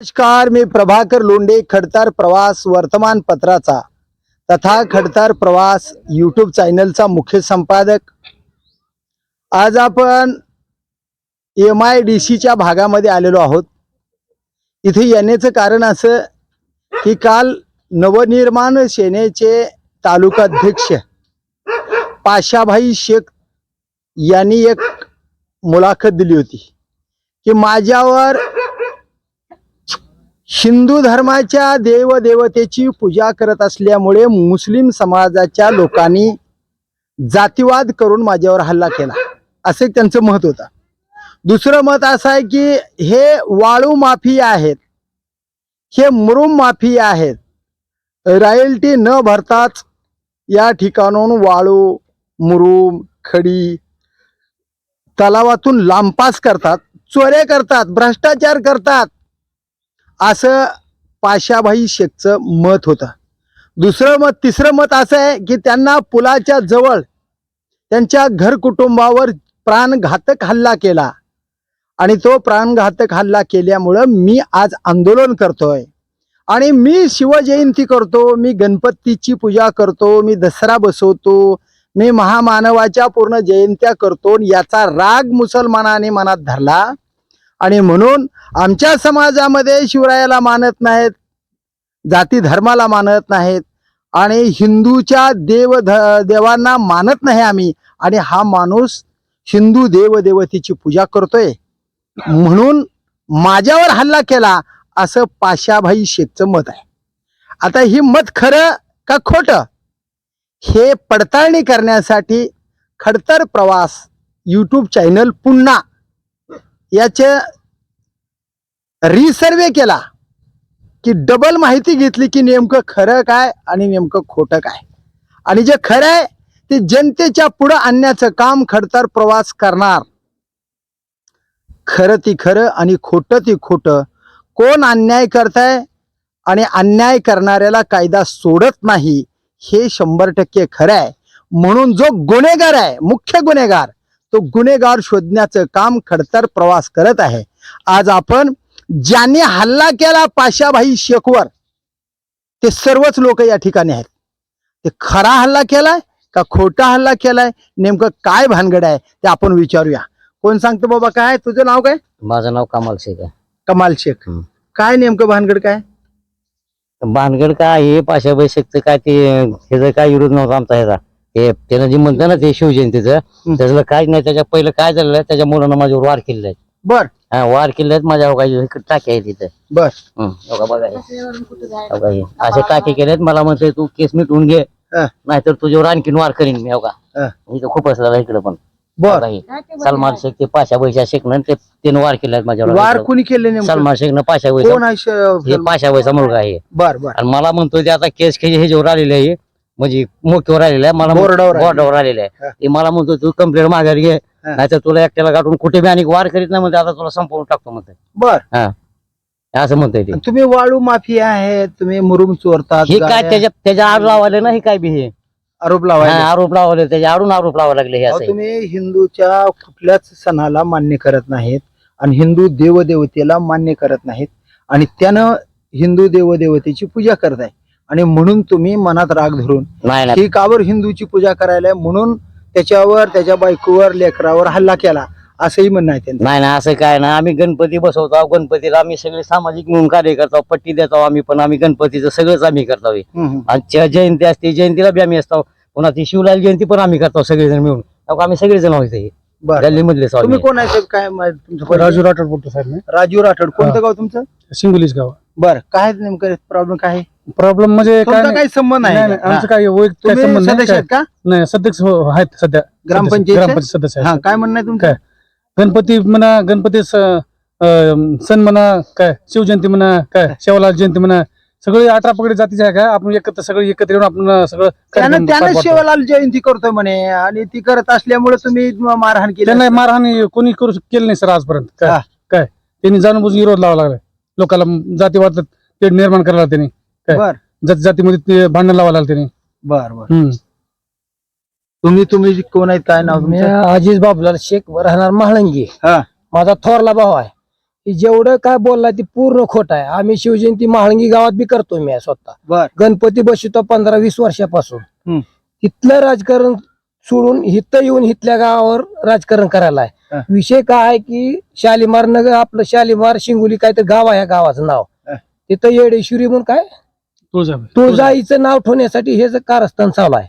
नमस्कार मी प्रभाकर लोंडे खडतार प्रवास वर्तमानपत्राचा तथा खडतार प्रवास यूट्यूब चॅनलचा मुख्य संपादक. आज आपण एम आय डी सीच्या भागामध्ये आलेलो आहोत. इथे येण्याचं कारण असं की काल नवनिर्माण सेनेचे तालुकाध्यक्ष पाशाभाई शेख यांनी एक मुलाखत दिली होती की माझ्यावर हिंदू धर्माच्या देवदेवतेची पूजा करत असल्यामुळे मुस्लिम समाजाच्या लोकांनी जातीवाद करून माझ्यावर हल्ला केला. असे त्यांचं मत होतं. दुसरं मत असं आहे की हे वाळू माफिया आहेत. हे मुरुम माफिया आहेत. रॉयल्टी न भरताच या ठिकाणून वाळू मुरुम खडी तलावातून लांपास करतात चोऱ्या करतात भ्रष्टाचार करतात. असं पाशाभाई शेखचं मत होतं. दुसरं मत तिसरं मत असं आहे की त्यांना पुलाच्या जवळ त्यांच्या घर कुटुंबावर प्राणघातक हल्ला केला. आणि तो प्राणघातक हल्ला केल्यामुळं मी आज आंदोलन करतोय. आणि मी शिवजयंती करतो मी गणपतीची पूजा करतो मी दसरा बसवतो मी महामानवाच्या पूर्ण जयंत्या करतो याचा राग मुसलमानाने मनात धरला. आणि म्हणून आमच्या समाजामध्ये शिवरायाला मानत नाहीत जाती धर्माला मानत नाहीत आणि हिंदूच्या देव ध- देवांना मानत नाही आम्ही. आणि हा माणूस हिंदू देवदेवतेची पूजा करतोय. म्हणून माझ्यावर हल्ला केला असं पाशाभाई शेखचं मत आहे. आता ही मत खरं का खोटं? हे पडताळणी करण्यासाठी खडतर प्रवास यूट्यूब चॅनल पुन्हा याचे रिसर्वे केला की डबल माहिती घेतली की नेमकं खरं काय आणि नेमकं खोटं काय. आणि जे खरं आहे ते जनतेच्या पुढं आणण्याचं काम खडतर प्रवास करणार. खरं ती खरं आणि खोटं ती खोटं कोण अन्याय करताय आणि अन्याय करणाऱ्याला कायदा सोडत नाही हे शंभर टक्के खरं आहे. म्हणून जो गुन्हेगार आहे मुख्य गुन्हेगार तो गुन्हेगार शोधण्याचं काम खडतर प्रवास करत आहे. आज आपण ज्यांनी हल्ला केला पाशाभाई शेखवर ते सर्वच लोक या ठिकाणी आहेत. ते खरा हल्ला केलाय का खोटा हल्ला केलाय नेमकं काय भानगड आहे ते आपण विचारूया. कोण सांगतो बाबा काय? तुझं नाव काय? माझं नाव कमाल शेख आहे. कमाल शेख. हम्म. काय नेमकं भानगड काय? भानगड काय हे पाशाबाई शेखचं काय ते ह्याचा काय विरोध नव्हता आमचा ह्याचा. ते त्यानं जे म्हणतं ना ते शिवजयंतीचं हम्म. त्याचं काहीच नाही त्याच्या पहिलं काय झालेलं आहे त्याच्या मुलानं माझ्यावर वार केलेले आहेत बर. हा वार केले आहेत माझ्यावर काही टाके आहेत तिथं बर हम्म, का बघा का हे. असे टाके केलेत मला म्हणतोय तू केस मिटवून घे. हा. नाहीतर तुझ्यावर आणखीन वार करीन मी हो हा. इथं खूप असलेला इकडे पण. बर. हे. सलमान शेख ते पाशाबाईच्या शेखनं ते त्यानं वार केले आहेत माझ्यावर वार कुणी केले नेमकं? सलमान शेखनं कोण पाशाबाईचा आहे श- हे पाशाबाईचा मुलगा आहे. बर बर. आणि मला म्हणतोय ते आता केस खेळ हे जेव्हा आलेले आहे. म्हणजे मोठ्यावर आलेलं आहे. मला बोर्डावर आलेलं. बोर्डावर आलेलं. आहे. ते मला म्हणतो तू कंप्लेंट माघारी घे. नाहीतर तुला एकट्याला गाठून कुठे बी आणि वार करीत नाही म्हणते आता तुला संपवून टाकतो म्हणते. बर. असं म्हणतोय ते. तुम्ही वाळू माफिया आहे तुम्ही मुरुम चोरतात हे काय गाड्या- त्याच्या त्याच्या आड लावाले ना हे काय बी हे? आरोप हा, लावायला आरोप लावले त्याच्या आडून आरोप लावा लागले हे अहो, असं तुम्ही हिंदूच्या कुठल्याच सणाला मान्य करत नाहीत आणि हिंदू देवदेवतेला मान्य करत नाहीत आणि त्यानं हिंदू देवदेवतेची पूजा करताय. आणि म्हणून तुम्ही मनात राग धरून नाही नाही. ही कावर हिंदूची पूजा करायला म्हणून त्याच्यावर त्याच्या बायकोवर लेकरावर हल्ला केला असंही म्हणणं आहे त्यांचं नाही ना असं काय ना आम्ही गणपती बसवतो आहोत. गणपतीला आम्ही सगळे सामाजिक मिळून कार्य करतो पट्टी देतो आम्ही पण आम्ही गणपतीचं सगळंच आम्ही करतो हे. हम्म, हम्म. आणि ज्या जयंती असते जयंतीला बी आम्ही असतो पुन्हा ती शिवलाल जयंती पण आम्ही करतो सगळेजण मिळून अहो, आम्ही सगळेजण आहोत इथे. बरं. तुम्ही कोण आहे साहेब? काय मा- तुमचं परिचय? राजू राठोड बोलतो साहेब मी राजू राठोड कोणतं हा. गाव तुमचं सिंगोलीच गाव बर काय नेमकं प्रॉब्लेम काय आहे? प्रॉब्लेम म्हणजे काय तुमचा नाही. काही संबंध नाही, आहे नाही, का? आमचं काय वैयक्तिक काय तुम्ही संबंध नाही सदस्य काय- आहेत का? नाही सदस्य हो, आहेत सध्या. ग्रामपंचायतचे? ग्रामपंचायत सदस्य हा आहेत. काय म्हणणं आहे तुमचं? काय? गणपती म्हणा गणपती स- अं, सण म्हणा काय? शिवजयंती म्हणा काय? शेवलाल जयंती म्हणा सगळे अठरा पगडी जातीचे आहे काय आपण एकत्र सगळे एकत्र येऊन आपण सगळं त्यानं कार्यक्रम त्यानं पार पाडतो. शिवलाल जयंती करतोय म्हणे आणि ती करत असल्यामुळे तुम्ही मारहाण केली त्यांना मारहाण कोणी करू शक- केलं नाही सर आजपर्यंत. हा. काय? काय त्यांनी जाणून बुजून विरोध लावा लागला लोकांना जातीवाद ते निर्माण करायला त्यांनी. काय? बर. जाती जातीमध्ये ते भांडण लावा लागलं त्यांनी. बर बर. हम्म. तुम्ही तुम्ही कोण आहेत काय नाव मी तुमचं? अजिज बाबूलाल शेख राहणार महाळंगी. हा. माझा थोरला भाऊ आहे. की जेवढं काय बोलला ते पूर्ण खोट आहे. आम्ही शिवजयंती महाळंगी गावात बी करतो मी स्वतः. बर. गणपती बसवतो पंधरा वीस वर्षापासून. इथलं राजकारण सोडून इथं येऊन इथल्या गावावर राजकारण करायला हा. आहे विषय काय आहे की शालिमार नगर आपलं शालिमार शिंगोली काहीतरी गाव आहे या गावाचं नाव. हा. तिथं येडेश्वरी म्हणून काय? तुळजाभवानी. तुळजाईचं नाव ठेवण्यासाठी हे जे कारस्थान चालू आहे.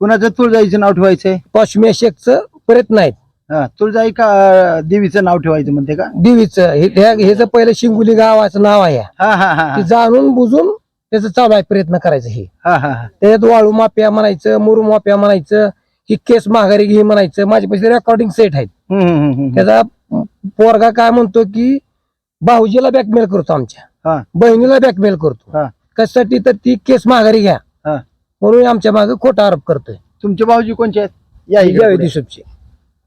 कुणाचं तुळजाईचं नाव ठेवायचंय? पश्चिमी शेखचं प्रयत्न आहेत हा तुळजाई का देवीचं नाव ठेवायचं म्हणते का? देवीचं हे जे पहिलं शिंगोली गावाचं नाव आहे. हा हा हा ते जाणून बुजून त्याचं चालू आहे प्रयत्न करायचं हे. हा हा हा. त्याच्यात वाळू माप्या म्हणायचं मुरू माप्या म्हणायचं ही केस माघारी घे म्हणायचं माझ्या पैसे रेकॉर्डिंग सेट आहेत. हम्म, हम्म, हम्म, हम्म. त्याचा पोरगा काय म्हणतो की भाऊजीला बॅकमेल करतो आमच्या. हा. बहिणीला बॅकमेल करतो. हा. कशासाठी तर ती केस माघारी घ्या हा. म्हणून आमच्या मागे खोटा आरोप करतोय तुमचे भाऊजी कोणचे आहेत या इकडे जावेद पुढे.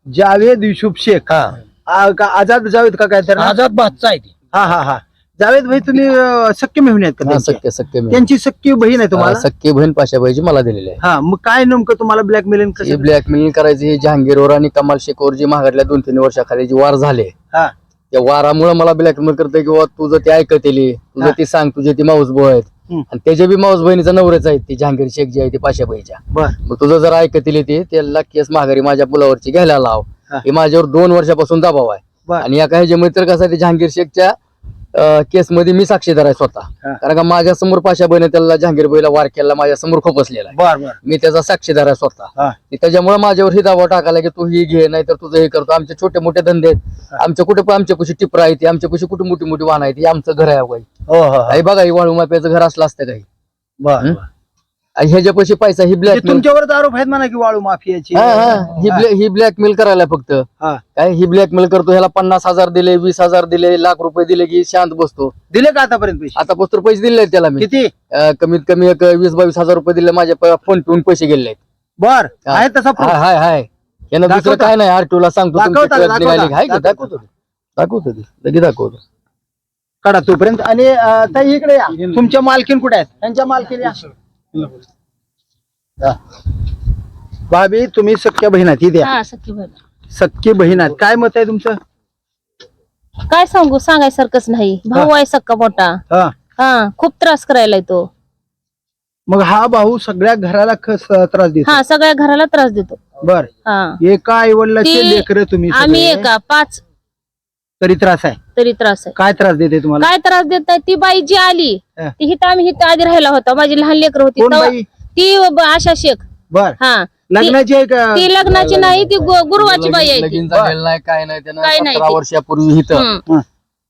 जावेद युसुफ शेख हा आ, का आझाद जावेद का काय तर नाव? आझाद बादचा आहे ती हा हा हा जावेद भाई तुम्ही अं, सख्खे मेहून आहेत का हा, त्यांचे? सख्य सख्य मी. त्यांची सख्खी बहीण आहे हा, तुम्हाला सख्खी बहीण पाशाबाईची मला दिलेली आहे हा मग काय नेमकं तुम्हाला ब्लॅकमेलिंग हे कसं ब्लॅकमेलिंग करायचे हे जहांगीरवर आणि कमाल शेखवर जे महागातल्या दोन तीन वर्षाखाली जे वार झाले हा. त्या वारामुळे मला ब्लॅकमेल करतोय किंवा तुझं ते ऐकतेली तुझं हा. ते सांग तुझे ते माऊस भाऊ आहेत हम्म. आणि त्याच्या बी माऊस बहिणीचा नवऱ्याच आहेत ते जहांगीर शेख जे आहे ते पाशाबाईच्या बर मग तुझं जर ऐकतील ते त्याला केस माघारी माझ्या मुलावरची घ्यायला लाव हा. हे माझ्यावर दोन वर्षापासून दबाव आहे बर आणि या काही मित्र कसं आहे ते जहांगीर शेखच्या केस मध्ये मी साक्षीदार आहे स्वतः हा. कारण का माझ्यासमोर पाशाबाईने त्याला जहांगीर बाईला वार केला माझ्यासमोर खोपसलेला आहे बर बर मी त्याचा साक्षीदार आहे स्वतः हा. त्याच्यामुळे माझ्यावर ही दावा टाकायला की तू ही घे नाही तर तुझं हे करतो आमचे छोटे मोठे धंदे आहेत आमच्या कुठे पण आमच्या कुशी टिपरा आहे आमच्या कुशी कुठे मोठी मोठी वाहन आहे ती आमचं घर आहे हो हो हो. बघा ही वाळू माप्याचं घर असलं असतं काही बर हम्म? बर. आणि ह्याच्या पैसे पैसा ही ब्लॅक तुमच्यावरच आरोप आहेत म्हणा की वाळू माफियाची. ही ब्लॅक ही ब्लॅकमेल करायला फक्त. हा. काय ही ब्लॅकमेल करतो ह्याला पन्नास हजार दिले वीस हजार दिले लाख रुपये दिले की शांत बसतो. दिले का आतापर्यंत पैसे? आता पोस्टर पैसे दिले त्याला मी. किती? अं, कमीत कमी एक वीस बावीस हजार रुपये दिले माझ्या प- फोन पेऊन पैसे गेले आहेत बर. हा. आहे तसा proof? हाय हाय यानं दुसरं दाखवता? काय नाही आरटीओ ला सांगतो तुमची दाखवता, ट्रक दाखवता, निघाली. हाय की? दाखवता. दाखवतो. ते. दाखवतो ते. लगेच दाखवतो. काढा तोपर्यंत. आणि अं, ताई इकडे या. तुमच्या मालकीन कुठे आहेत? त्यांच्या मालकीन या. हा. भाभी तुम्ही सख्या बहीण आहेत इथे या. हा सख्खी बहीण. सख्खी बहीण आहेत काय मत आहे तुमचं? काय सांगू सांगायसारखंच नाही. भाऊ आहे सक्का मोठा. हा. हा खूप त्रास करायला तो. मग हा भाऊ सगळ्या घराला त्रास देतो. हा सगळ्या घराला त्रास देतो. बर. हा. एका आई वडिलाचे ती- लेकर तुम्ही आम्ही सगळे, एका पाच. तरी त्रास आहे. तरी त्रास आहे. काय त्रास देते तुम्हाला? काय त्रास देत नाही? ती बाई जी आली हा. ती हिथं आम्ही हिथं आधी राहायला होता. माझी लहान लेकर होती. कोण तेव्हा- बाई? ती ब- आशा शेख. बर. हा. लग्नाची आहे का? ती लग्नाची नाही ती गु- गुरुवाची बाई आहे ती. लगीन झालेलं नाही काय नाही. त्यानं काय नाही सतरा ते. वर्षापूर्वी इथं हम्म.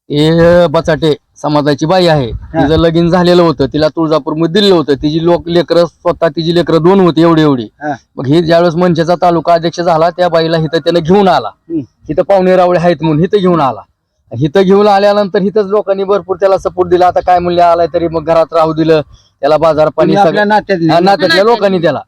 हे. बचाटे समाजाची बाई आहे. तिचं लगीन झालेलं होतं. तिला तुळजापूरमध्ये दिलं होतं. तिची लोक लेकरं स्वतः तिची लेकरं दोन होती एवढी एवढी. हा. मग ही ज्यावेळेस मंचेचा तालुका अध्यक्ष झाला त्या बाईला इथं त्यानं घेऊन आला. हम्म. इथं पाहुणे रावळे आहेत म्हणून इथं घेऊन आला. इथं घेऊन आल्यानंतर इथंच लोकांनी भरपूर त्याला सपोर्ट दिला. आता काय मूल्य आलाय तरी मग घरात राहू दिलं. त्याला बाजार पाणी नात्यातल्या लोकांनी त्याला.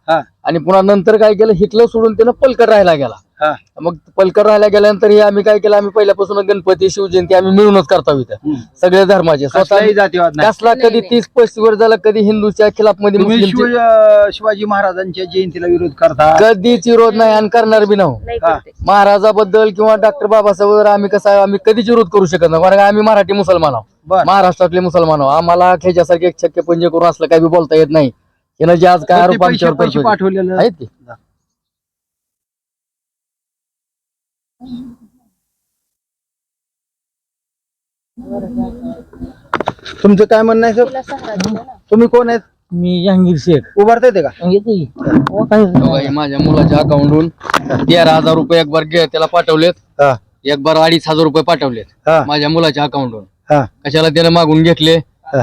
आणि पुन्हा नंतर काय केलं? हिटलं सोडून त्यानं पलकर राहायला गेला. हा. मग पलकर राहायला गेल्यानंतर हे आम्ही काय केलं? आम्ही पहिल्यापासून गणपती शिवजयंती आम्ही मिळूनच करतो इथं. हम्म. सगळे धर्माचे. स्वतः कसलाही जातीवाद नाही. कसला कधी. तीस पस्तीस वर्ष झालं कधी हिंदूच्या खिलाफमध्ये तुम्ही मुस्लिमचे शिव- अं, शिवाजी महाराजांच्या जयंतीला विरोध करता? कधीच विरोध नाही आणि करणार बी नाही. नाही हा. करते. महाराजाबद्दल किंवा डॉक्टर बाबासाहेब आम्ही कसं आहे, आम्ही कधीच विरोध करू शकत नाही. कारण आम्ही मराठी मुसलमान आहोत. बर. महाराष्ट्रातले मुसलमान आहोत. आम्हाला ख्याच्यासारखे एक छक्के पंजे करून असलं काही बी बोलता येत नाही. यानं जे आज काय आरोप पैसे आमच्यावर पैसे करतोय. पाठवलेलं आहेत ते. तुमचं काय म्हणणं आहे सर. तुम्ही कोण आहेत? मी जहांगीर शेख. उभारता येते का? येते. की? हो, काय हे माझ्या मुलाच्या अकाउंटहून तेरा हजार रुपये एक बार गे- त्याला पाठवलेत. हा. एक बार अडीच हजार रुपये पाठवलेत. हा. माझ्या मुलाच्या अकाउंटहून हा. कशाला त्यानं मागून घेतले?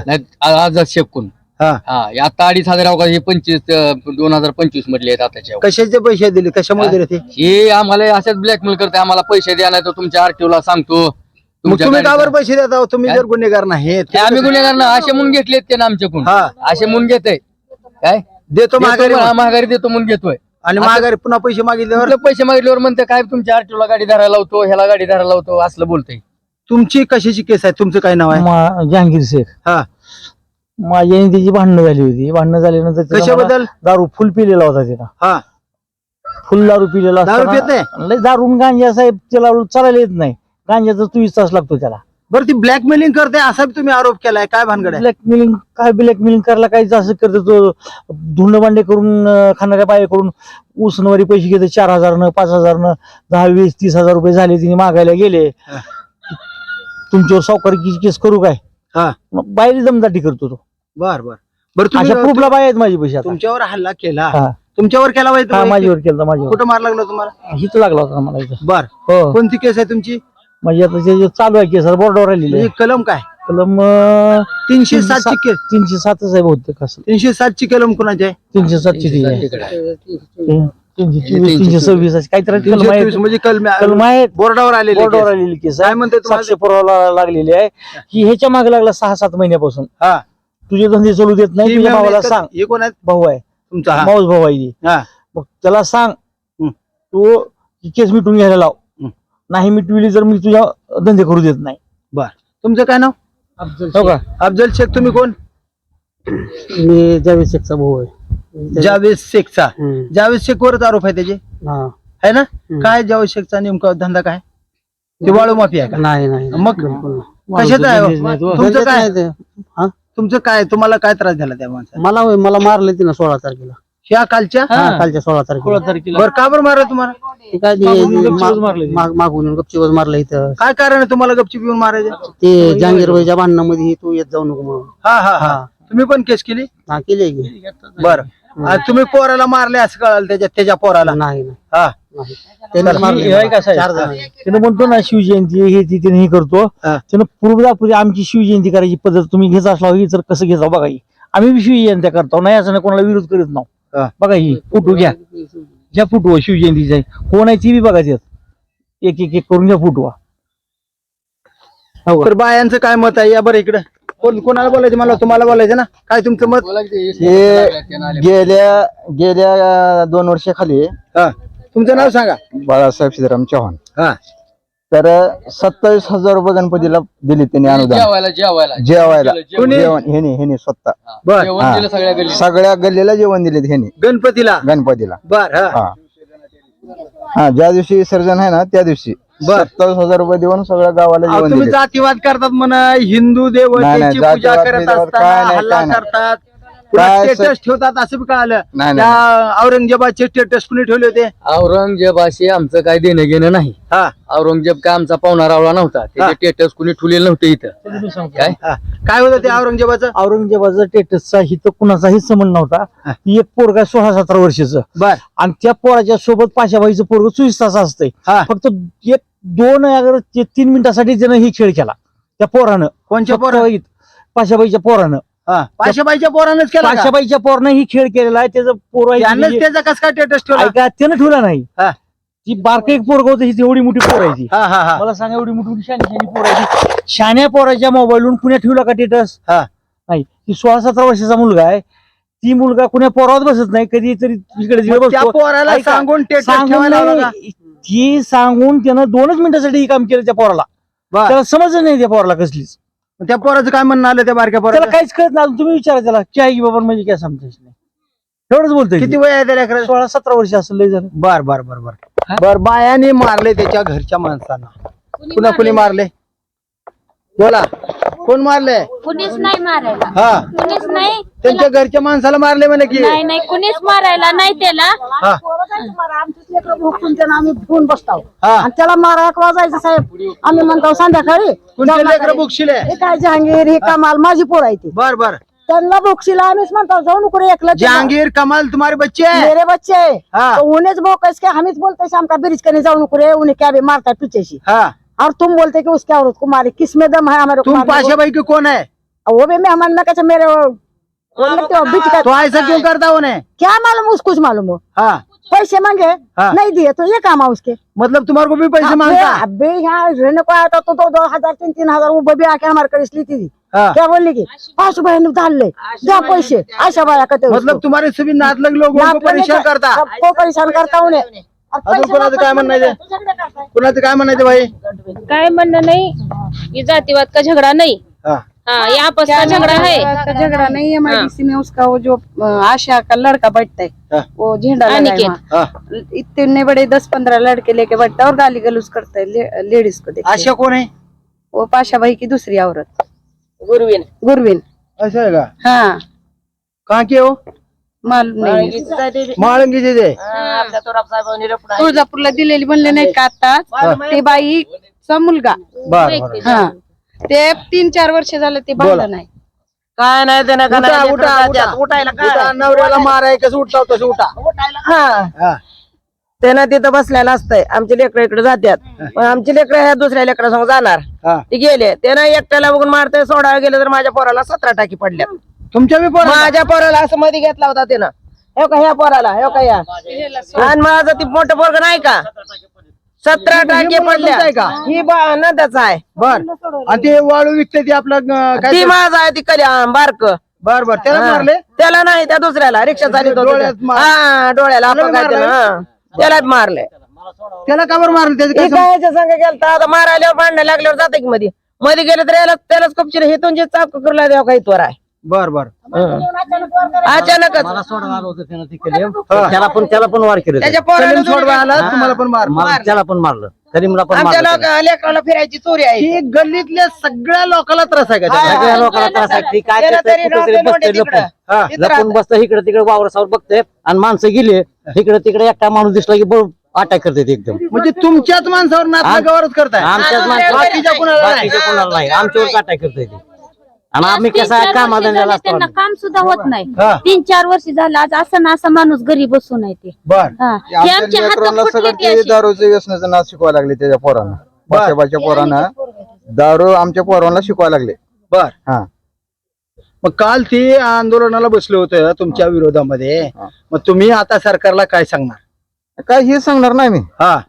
नाही आजच शेकून हा. हा हे आता अडीच हजार अवघा हे पंचवीस अं, दोन हजार पंचवीस मधले आहेत आताच्या कशाचे पैसे दिले? कशामुळे दिले ते? हे आम्हाला अशाच ब्लॅकमेल करते आम्हाला पैसे द्या नाही तर तुमच्या आरटीओ ला सांगतो. मग तुमच्या तुम्ही का गाडीचा- बरं पैसे देता हो? तुम्ही जर गुन्हेगार नाही हे आम्ही गुन्हेगार ना असे म्हणून घेतलेत ते ना आमच्याकडून हा. असे म्हणून घेते काय? देतो माघारी देतो, हा. माघारी देतो म्हणून घेतोय. आणि माघारी पुन्हा पैसे मागितल्यावर? म्हटलं पैसे मागितल्यावर म्हणते काय तुमच्या ला गाडी धरायला लावतो ह्याला गाडी धरायला लावतो असलं बोलतोय. तुमची कशाची केस आहे? तुमचं काय नाव आहे? मा- जहांगीर शेख. हा. माझी आणि त्याची भांडणं झाली होती. भांडणं झाल्यानंतर कशाबद्दल मला दारू फुल पिलेला होता हा. फुल दारू पिलेला दारू असताना- पित नाही? लय दारून गांजा साहेब त्याला चालायला येत नाही. गांजाचा चोवीस तास लागतो त्याला. बरं ती ब्लॅकमेलिंग करते असा बी तुम्ही आरोप केलाय. काय भानगड आहे? ब्लॅकमेलिंग काय ब्लॅकमेलिंग करायला काय असं करतो तो धुंडबांडे करून अं, खाणाऱ्या बायाकडून उसनवारी पैसे घेते. चार हजारनं पाच हजारनं दहा वीस तीस हजार रुपये झाले तिने मागायला गेले. हा. तुमच्यावर सावकारीची केस करू काय? हा. मग बाहेर दमदाटी करतो तो. बर बर. बरं अशा तुम्ही प्रूफला बाय आहेत माझे पैसे आता. तुमच्यावर हल्ला केला. हा. तुमच्यावर केला पाहिजे हा? माझ्यावर केलं माझ्यावर. कुठं मार लागलं तुम्हाला? हिच लागला होता मला इथं. बर. हो. कोणती केस आहे तुमची? म्हणजे आता जे चालू आहे केस बोर्डावर आलेली म्हणजे आहे. कलम काय? कलम अं, तीनशे सातची सात- केस. तीनशे सातच आहे बहुतेक असं. तीनशे सातची कलम कुणाची आहे? तीनशे सातची ती आहे. आहे. तीनशे चोवीस तीनशे सव्वीस अशी काहीतरी कलम तीनशे आहे म्हणजे कलम कलम आहेत. बोर्डावर आलेली बोर्डावर केस. आलेली केस काय आहे म्हणते तुम्हाला? पुरावा लागलेली आहे. की ह्याच्या मागे लागला सहा सात महिन्यापासून. हा. तुझे धंदे चालू देत नाही ती तुझ्या भावाला सांग. हे कोण आहे भाऊ आहे. तुमचा हा. माऊस भाऊ आहे ती. हा. मग त्याला सांग. तू ही केस मिटून घ्यायला लाव. नाही मिटविली तर मी तुझ्या धंदे करू देत नाही. बर. तुमचं काय नाव? हो का? अफजल शेख तुम्ही कोण? मी जावेद शेखचा भाऊ आहे. जावेद शेखचा. हम्म. जावेद शेख वरच आरोप आहे त्याचे? हा. है ना? काय जावेद शेखचा नेमका धंदा काय? ते वाळू माफी आहे का? नाही नाही मग कशाचं आहे? हो? तुमचं काय? तुमचं काय तुम्हाला काय त्रास झाला त्या माणसाला? मला होय, मला मारले तिनं सोळा तारखेला. ह्या कालच्या? हा, कालच्या सोळा तारखेला. तारखेला. बरं का बरं मारलं तुम्हाला? ते काय ते मागून गपचूपच मा- मारलंय. माग- मागून येऊन गपचूपच मारलं इथं. काय कारण आहे तुम्हाला गपचूप येऊन मारायचं? ते जहांगीरबाईच्या भांडणामध्ये तू येत जाऊ नको म्हणून. हा हा हा. तुम्ही पण केस केली? हा केली की. बर. तुम्ही पोराला मारले असं कळालं त्याच्या त्याच्या पोराला? नाही नाही, हा. नाही. त्याने ही- मारले. हे आहे का साहेब? चार जण. त्यानं म्हणतो ना शिवजयंती हे ती त्याने हे करतो. हा. त्यानं पूर्व दाखवली आमची शिवजयंती करायची पद्धत तुम्ही घेत असला ही तर कसं घेता बघा ही. आम्ही बी शिवजयंत्या करतो नाही असं नाही कोणाला विरोध करीत हा. नाव बघा ही फोटो घ्या. ज्या फोटो शिवजयंतीचा. कोण आहे ती बी बघा त्यात. एक एक एक करून घ्या फोटो. तर बायांचं काय मत आहे? या बरं इकडं. कोण कोणाला बोलायचं? मला तुम्हाला बोलायचं ना? काय तुमचं मत? हे गेल्या गेल्या दोन वर्षाखाली हा. तुमचं नाव सांगा. बाळासाहेब सीताराम चव्हाण हा. तर सत्तावीस हजार रुपये गणपतीला दिले त्यांनी अनुदान. जेवायला जेवायला. जेवायला. कोणी? जेवण. हेने हेने स्वतः. बर. जेवण हा. दिलं सगळ्या गल्ली सगळ्या गल्लीला जेवण दिले हेने. गणपतीला? गणपतीला. बर हा. हा. हा ज्या दिवशी विसर्जन आहे ना त्या दिवशी. बर. सत्तावीस हजार रुपये देऊन सगळ्या गावाला अहो, जेवण तुम्ही दिले. जातीवाद करतात म्हणा हिंदू नाही, देवतेची नाही, पूजा जातीवाद, करत असताना काय नाही, हल्ला काय नाही. करतात. काय स्टेटस ठेवतात असं बी कळालं. नाही, त्या औरंगजेबाचे स्टेटस कुणी ठेवले होते? औरंगजेबाशी आमचं काय देणं घेणं नाही. हा. औरंगजेब काय आमचा पाहुणा रावला नव्हता त्याचे स्टेटस कुणी ठुलेलं नव्हतं इथं. काय? हा. काय होतं ते औरंगजेबाचं? औरंगजेबाचा टेटसचा हित कुणाचाही संबंध नव्हता. हा. ती एक पोरगा सोळा सतरा वर्षाचं. बर. आणि त्या पोराच्या सोबत पाशाबाईचं पोरग चोवीस तास असतंय. हा. फक्त एक दोन अगर ते तीन मिनिटासाठी त्यानं ही खेळ केला त्या पोरानं. कोणच्या फक्त इत- पाशाबाईच्या पोरानं. हा पाशाबाईच्या पोरानंच केला का? पाशाबाईच्या पोरानं ही खेळ केलेला आहे त्याचं पोर त्यानंच त्याचा कस काय स्टेटस ठेवला? ऐका त्यानं ठेवला नाही. हा. ती बारक एक पोरग होतं ही तेवढी मोठी पोर आहे ती. हा हा हा. मला सांगा एवढी मोठी मोठी शानी शानी पोर आहे ती. शान्या पोराच्या मोबाईलवरून कुण्या ठेवला का टेटस हा. नाही ती सोळा सतरा वर्षाचा मुलगा आहे. ती मुलगा कुण्या पोरावर बसत नाही कधी तरी इकडे तिकडे मग त्या बसतो. पोराला ऐका, सांगून सांगून ठेवायला लावला का? नाही, ती सांगून त्यानं दोनच मिनिटासाठी हे काम केलं त्या पोराला. बर. त्याला समजलं नाही त्या पोराला कसलीच. त्या पोराचं काय म्हणणं आलं त्या बारक्या त्याला पोराला काहीच कळत नाही तुम्ही विचारा त्याला की आई बाबा म्हणजे काय समजायचं नाही. एवढंच बोलतोय किती. वय आहे त्या लेकराचं? सोळा सतरा वर्ष असं लय झालं. बर बर बर बर. बर बायाने मारले त्याच्या घरच्या माणसांना. कुणा कुणी मारले? बोला. कोण मारले कुणीच नाही मारायला. हा. कुणीच नाही. त्यांच्या घरच्या माणसाला मारले म्हणे की. नाही नाही कुणीच मारायला नाही त्याला. हा. आम्ही घेऊन बसतो हा. आणि त्याला मारा एक वाजायचं साहेब. आम्ही म्हणतो संध्याकाळी. लेकर बुकशिले हे काय जहांगीर हे कमाल माझी पोर आहे ती. बर बर. त्यांना बुकशीला आम्हीच म्हणतो जाऊ नको रे एकलं जहांगीर कमाल तुम्हारे बच्चे है मेरे बच्चे हाँ। तो उन्हें बोकस के हमीच बोलते शाम का ब्रिज करने जाऊ नको रे उन्हें क्या भी मारता है पीछे से हाँ. और तुम बोलते कि उसके औरत को मारे। किसमें दम है हमारे तुम पाशा भाई के कौन है? वो भी में कैसे मेरे हो, तो ऐसा क्यों करता उन्हें? क्या मालूम उसको कुछ मालूम हो? हाँ। पैसे मांगे हाँ। नहीं दिए तो ये काम है उसके। मतलब तुम्हारे को भी पैसे माँगता? अबे यहाँ रहने को आया था तो दो दो हज़ार तीन तीन हज़ार वो बबी आके हमारे कर ली थी। हाँ। क्या बोलने की? पाँच बहन डाल ले। जा पैसे। आशा बाया कहते मतलब तुम्हारे सभी नातलग लोगों को परेशान करता। सबको परेशान करता उन्हें। अजून कोणाचं काय आहे है, है। कुणाचं काय म्हणायचं भाई काय म्हणणं नाही. ये जातीवाद का झगड़ा नहीं. हाँ. हाँ ये आपस का झगड़ा है का झगड़ा नहीं है. एमआईडीसी में उसका वो जो अ, आशा का लड़का बैठता हाँ। है वो झंडा लगा है अनिकेत। वहाँ। हाँ. इतने बड़े दस पंद्रह लड़के लेके बैठता है और गाली गलूज करता है ले, लेडीज को देख आशा कौन है व पाशाबाई की दुसरी औरत. गुरुवीन. गुरवीन. असं आहे का? हा. का हो? नाही माळंगीचे जे. तुळजापूरला दिलेली म्हणले नाही का आता? ती बाईचा मुलगा. हा. ते तीन चार वर्ष झालं ते बांधलं नाही. काय नाही उठा उठायला उठा, नवऱ्याला माराय कसं उठताव तसं उठा. त्यानं तिथं बसलेलं असतंय. आमचे लेकर इकडे जातात पण आमची लेकर ह्या दुसऱ्या लेकरासमोर जाणार. हा. ते गेले. त्यानं एकट्याला बघून मारतंय सोडायला गेलं तर माझ्या पोराला सतरा टाकी पडल्या तुमच्या बी पोराला? माझ्या पोराला असं मध्ये घेतला होता त्यानं हे का ह्या पोराला हे का या आणि माझं ती मोठं पोरग नाही का? सतरा टाके पडल्या. तुमचा आहे का? ही बा नंदाचा आहे. बर. आणि ते वाळू विकते ते आपलं अं, काय ती माझा आहे ती कल्या बारक. बर बर. त्याला मारले? त्याला नाही त्या दुसऱ्याला. रिक्षा चालित डोळ्यात. मार- हा डोळ्याला त्याला? झाला, हा. त्यालाच मारले. त्याला का बरं मारलं? त्याचं काय हे काय याच्या संग गेलता? आता मारायल्यावर भांडायला लागल्यावर जाते की मध्ये मध्ये गेलं तर याला त्यालाच कपचिर हेतून जे चाक करला देवा काही त्वर आहे? बर बर. अचानकच. मला सोडायला आलं होतं त्यानं तिकडे. त्याला पण त्याला पण वार केलं त्याच्या पोराला सोडवा आला तुम्हाला पण मार मला- त्याला पण मारलं. करीमला पण आमच्या मारलं लोक लेकराला फिरायची चोरी आहे. ही गल्लीतल्या सगळ्या लोकांना त्रास आहे का त्याचा? सगळ्या लोकांना त्रास आहे. ती काय त्याला तरी तरी नव्हतं लपून. हा. लपून बसतं इकडे तिकडे वावरासावर बघतंय आणि माणसं गेले. इकडे तिकडे एकटा माणूस दिसला की बरोबर अटॅक करते ते एकदम. म्हणजे तुमच्याच माणसावर नातलागावरच करताय. आमच्याच बाकीच्या माणसं कुणाला नाही. बाकीच्या कोणाला नाही. आमच्यावर अटॅक करते ते. आणि आम्ही कसं त्यांना. काम सुद्धा होत नाही. हा. तीन चार वर्ष झालं आज असं ना असं माणूस घरी बसून आहे ते. बर. हा. हे असे. दारूचे व्यसनाचं नाच शिकवायला लागले त्याच्या पोरांना. बाच्या पोरांना. दारू आमच्या पोरांना शिकवायला लागले. बर. हा. मग काल ते आंदोलनाला बसलं होतं तुमच्या विरोधामध्ये. मग तुम्ही आता सरकारला काय सांगणार? काय हे सांगणार नाही मी. हा.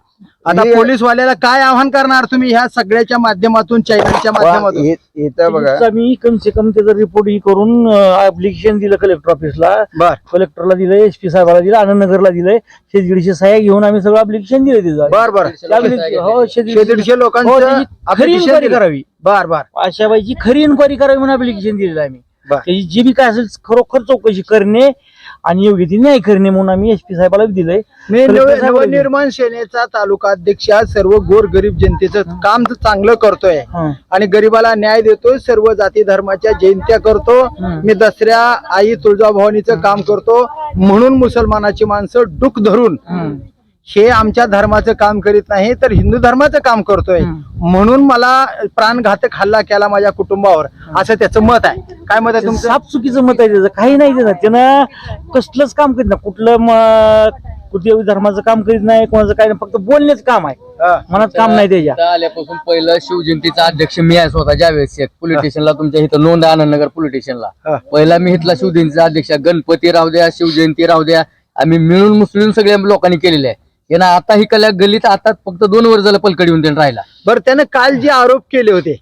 आता हे- पोलीस वाल्याला काय आव्हान करणार तुम्ही ह्या सगळ्याच्या माध्यमातून चॅनलच्या माध्यमातून? हे- इथं बघा. आम्ही कमसे कम त्याचा रिपोर्ट ही करून ऍप्लिकेशन दिलं कलेक्टर ऑफिसला बर. कलेक्टरला दिलंय एसपी साहेबाला दिलं आनंदनगरला दिलंय. शे दीडशे सह्या घेऊन आम्ही सगळं ऍप्लिकेशन दिलं तिचं. बर बर. त्यावेळी- हो दीडशे हो, लोकांचं त्याची खरी application इन्क्वायरी दिलं. करावी. बर बर. आशाबाईची खरी इन्क्वायरी करावी म्हणून ऍप्लिकेशन दिलेलं आहे आम्ही. बर. त्याची जी बी काय असेल खरोखर चौकशी करणे आणि योग्य ती न्याय करणे म्हणून आम्ही एसपी साहेबाला दिलंय. मी कलेक्टर साहेबाला नवनिर्माण सेनेचा तालुका अध्यक्ष हा सर्व गोर गरीब जनतेचं काम चांगलं करतोय. हं. आणि गरिबाला न्याय देतोय सर्व जाती धर्माच्या जयंत्या करतो. मी दसऱ्या आई तुळजाभवानीचं काम करतो. म्हणून मुसलमानाची माणसं डुक धरून हे. आमच्या धर्माचं काम करीत नाही तर हिंदू धर्माचं काम करतोय. म्हणून मला प्राणघातक हल्ला केला माझ्या कुटुंबावर. असं त्याचं मत आहे. काय मत आहे तुमचं? साफ चुकीचं मत आहे त्याचं. काही नाही त्याचं. त्यानं कसलंच काम करीत नाही. कुठलं म- कुठल्या धर्माचं काम करीत नाही कोणाचं काय नाही. फक्त बोलण्याचं काम आहे. हा. मनात काम नाही त्याच्या. आल्यापासून पहिलं शिवजयंतीचा अध्यक्ष मी आहे स्वतः ज्यावेळेस शेख पोलीस स्टेशनला तुमच्या इथं नोंद आहे आनंदनगर पोलीस हा. स्टेशनला पहिला मी इथला शिवजयंतीचा अध्यक्ष. गणपती राहू द्या शिवजयंती राहू द्या. आम्ही मिळून मुस्लिम सगळ्या लोकांनी केलेले आहे. ना आता ही कल्या गल्लीत आता फक्त दोन वर्ष झालं पलकडी येऊन त्यांनी राहिला बरं त्यानं काल जे आरोप केले होते.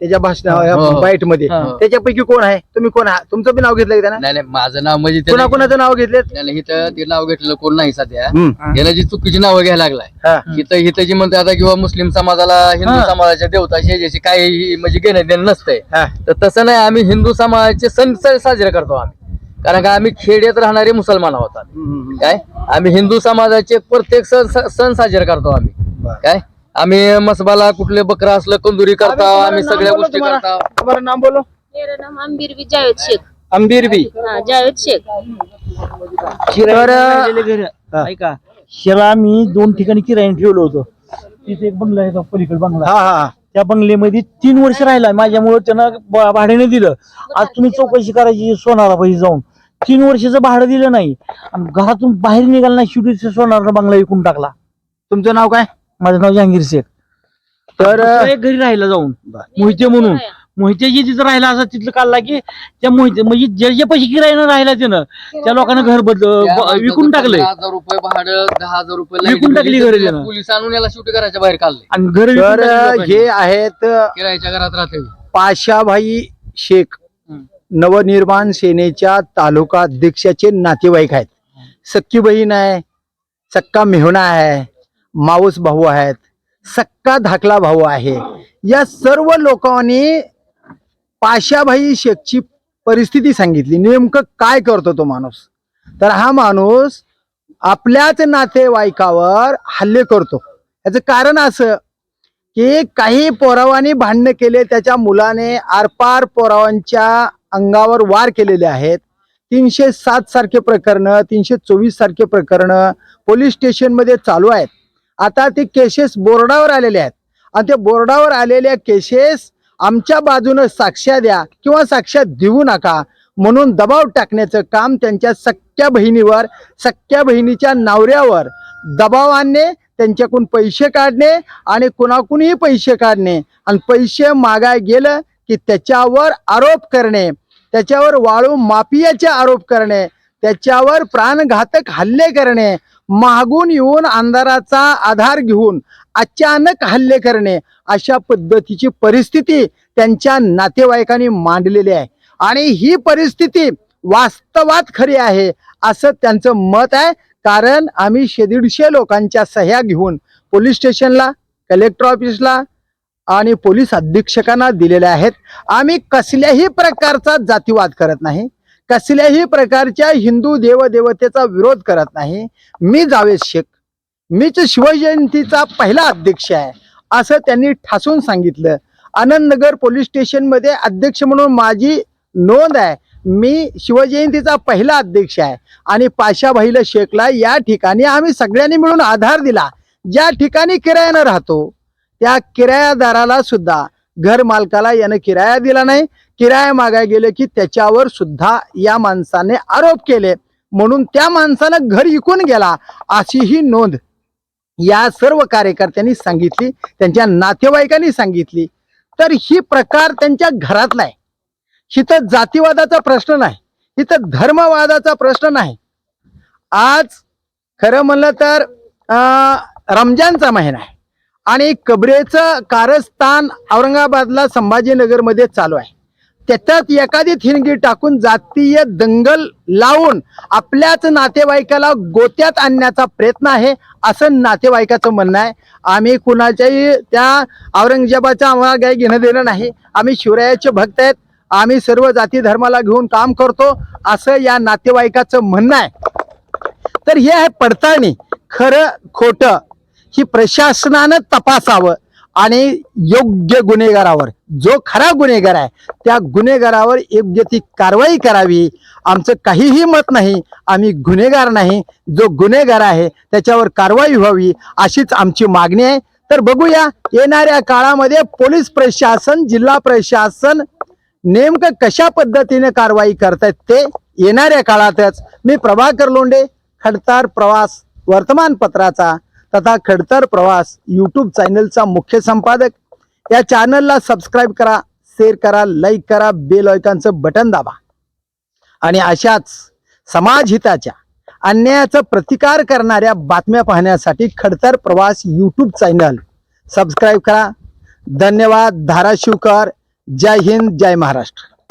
त्याच्या भाषणा हो. बाईटमध्ये हा. त्याच्यापैकी कोण आहे तुम्ही कोण आहात तुमचं बी नाव घेतलं का त्यानं नाही नाही माझं नाव म्हणजे कुणा त्याने- कुणाचं नाव घेतलं इथं ते नाव घेतलेलं कोण नाही सध्या हम्म. त्यानं जी चुकीची नावं घ्यायला लागलाय हा. इथं इथं जी म्हणते आता किंवा मुस्लिम समाजाला हिंदू हा. समाजाच्या देवताशी ज्याची काही म्हणजे घेणं देणं नसतंय. तर तसं नाही आम्ही हिंदू समाजाचे सण स- साजरे करतो आम्ही कारण का आम्ही खेड्यात राहणारे मुसलमान आहोत आम्ही. काय? आम्ही हिंदू समाजाचे प्रत्येक सण सण साजरे करतो आम्ही. काय? आम्ही मसबाला कुठले बकरा असलं कंदुरी करतो आम्ही सगळ्या गोष्टी करतो. तुम्हाला नाम बोलो. मेरा नाम बी जावेद शेख. अंबीर बी. हा जावेद शेख. घर. हा. ऐका. शेला मी दोन ठिकाणी किरायाने ठेवलं होतं. तिथे एक बंगला आहे तो पलीकडे बंगला. हा हा. त्या बंगल्यामध्ये तीन वर्ष राहिला. माझ्यामुळे त्यानं ब- भाड्याने दिलं. आज तुम्ही चौकशी करायची सोनारा पैसे जाऊन. तीन वर्षाचं भाडं दिलं नाही. आणि घरातून बाहेर निघाला नाही शेवटी सोनारा बंगला विकून टाकला. तुमचं नाव काय? माझं नाव जहांगीर शेख. तर घरी राहिला जाऊन. मोहिते म्हणून. मोहिते जे तिथं राहिला असं तिथलं काढला की त्या मोहिते म्हणजे जे जे पैसे किरायानं राहिला त्यानं त्या लोकांना घर बद ब- विकून टाकलंय. दहा हजार रुपये भाडं दहा हजार रुपये विकून टाकली घरी त्यानं. पोलीस आणून याला शेवटी करायच्या बाहेर काढले आणि घर विकून तर टाकली लोकांनी. हे आहेत किरायाच्या घरात राहते पाशाभाई शेख. नवनिर्माण सेनेच्या तालुका अध्यक्षाचे नातेवाईक आहेत. सक्की बहीण आहे सक्का मेहुणा आहे माऊस भाऊ आहेत सक्का धाकला भाऊ आहे. या सर्व लोकांनी पाशाभाई शेखची परिस्थिती सांगितली. नेमकं काय करतो तो माणूस? तर हा माणूस आपल्याच नातेवाईकावर हल्ले करतो. याचं कारण असं की काही पोरावांनी भांडणं केले त्याच्या मुलाने आरपार पोरावांच्या अंगावर वार केलेले आहेत. तीनशे सात सारखे प्रकरण तीनशे चोवीस सारखे प्रकरण पोलीस स्टेशनमध्ये चालू आहेत. आता ते केसेस बोर्डावर आलेले आहेत. आणि ते बोर्डावर आलेल्या केसेस आमच्या बाजूनं साक्ष्या द्या किंवा साक्ष्या देऊ नका. म्हणून दबाव टाकण्याचं काम त्यांच्या सख्या बहिणीवर सख्या बहिणीच्या नवऱ्यावर. दबाव आणणे त्यांच्याकडून पैसे काढणे आणि कुणाकुणीही पैसे काढणे. आणि पैसे मागाय गेलं की त्याच्यावर आरोप करणे. त्याच्यावर वाळू माफियाचे आरोप करणे. त्याच्यावर प्राणघातक हल्ले करणे. मागून येऊन अंधाराचा आधार घेऊन अचानक हल्ले करणे अशा पद्धतीची परिस्थिती त्यांच्या नातेवाईकांनी मांडलेली आहे. आणि ही परिस्थिती वास्तवात खरी आहे असं त्यांचं मत आहे. कारण आम्ही शे दीडशे लोकांच्या सह्या घेऊन पोलीस स्टेशनला कलेक्टर ऑफिसला आणि पोलीस अधीक्षकांना दिलेल्या आहेत. आम्ही कसल्याही प्रकारचा जातीवाद करत नाही. कसल्याही प्रकारच्या हिंदू देवदेवतेचा विरोध करत नाही. मी जावेद शेख. मीच शिवजयंतीचा पहिला अध्यक्ष आहे असं त्यांनी ठासून सांगितलं. आनंदनगर पोलीस स्टेशनमध्ये अध्यक्ष म्हणून माझी नोंद आहे. मी शिवजयंतीचा पहिला अध्यक्ष आहे आणि पाशाभाईला शेखला या ठिकाणी आम्ही सगळ्यांनी मिळून आधार दिला. ज्या ठिकाणी किरायानं राहतो त्या किरायादाराला सुद्धा घर मालकाला यानं किराया दिला नाही. किराया मागाय गेले की त्याच्यावर सुद्धा या माणसाने आरोप केले. म्हणून त्या माणसानं घर इकून गेला अशी ही नोंद. या सर्व कार्यकर्त्यांनी सांगितली त्यांच्या नातेवाईकांनी सांगितली. तर ही प्रकार त्यांच्या घरातला आहे इथं जातीवादाचा प्रश्न नाही. इथं धर्मवादाचा प्रश्न नाही. आज खरं म्हणलं तर अं, रमजानचा महिना आहे. आणि कबरेचं कारस्थान औरंगाबादला संभाजीनगरमध्ये चालू आहे. त्याच्यात एखादी थिणगी टाकून जातीय दंगल लावून आपल्याच नातेवाईकाला गोत्यात आणण्याचा प्रयत्न आहे असं नातेवाईकाचं म्हणणं आहे. आम्ही कुणाच्याही त्या औरंगजेबाचं आम्हाला काही घेणं देणं नाही. आम्ही शिवरायाचे भक्त आहेत. आम्ही सर्व जाती धर्माला घेऊन काम करतो असं या नातेवाईकाचं म्हणणं आहे. तर हे आहे पडताळणी. खरं खोटं. ही प्रशासनानं तपासावं. आणि योग्य गुन्हेगारावर जो खरा गुन्हेगार आहे त्या गुन्हेगारावर योग्य ती कारवाई करावी. आमचं काहीही मत नाही आम्ही गुन्हेगार नाही. जो गुन्हेगार आहे त्याच्यावर कारवाई व्हावी अशीच आमची मागणी आहे. तर बघूया येणाऱ्या काळामध्ये पोलीस प्रशासन जिल्हा प्रशासन नेमकं कशा पद्धतीने कारवाई करतायत ते येणाऱ्या काळातच. मी प्रभाकर लोंडे खडतार प्रवास वर्तमानपत्राचा तथा खडतर प्रवास यूट्यूब चॅनलचा मुख्य संपादक. या चॅनलला सबस्क्राईब करा शेअर करा लाईक करा बेल ऐकांचं बटन दाबा. आणि अशाच समाजहिताच्या अन्यायाचा प्रतिकार करणाऱ्या बातम्या पाहण्यासाठी खडतर प्रवास यूट्यूब चॅनल सबस्क्राईब करा. धन्यवाद. धाराशिवकर. जय हिंद. जय महाराष्ट्र.